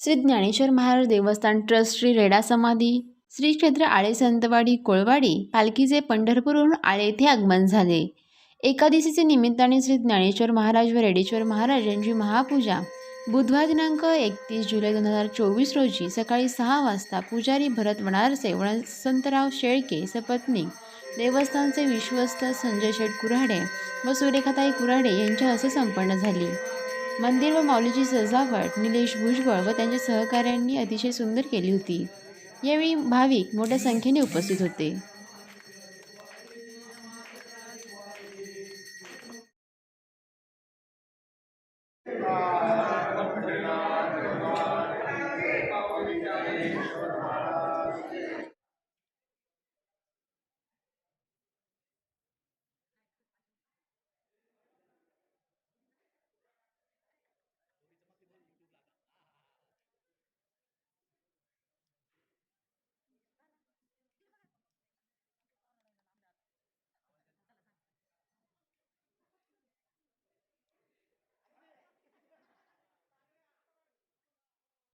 श्री ज्ञानेश्वर महाराज देवस्थान ट्रस्ट श्री रेडा समाधी श्री क्षेत्र आळे संतवाडी कोळवाडी पालखीचे पंढरपूरहून आळे येथे आगमन झाले. एकादशीचे निमित्ताने श्री ज्ञानेश्वर महाराज व रेडेश्वर महाराज यांची महापूजा बुधवार दिनांक एकतीस जुलै दोन हजार चोवीस रोजी सकाळी सहा वाजता पुजारी भरत वणारसे वसंतराव शेळके सपत्नी देवस्थानचे विश्वस्त संजय शेठ कुऱ्हाडे व सुरेखाताई कुऱ्हाडे यांच्या हस्ते संपन्न झाली. मंदिर व माऊलीची सजावट निलेश भुजबळ व त्यांच्या सहकाऱ्यांनी अतिशय सुंदर केली होती. यावेळी भाविक मोठ्या संख्येने उपस्थित होते.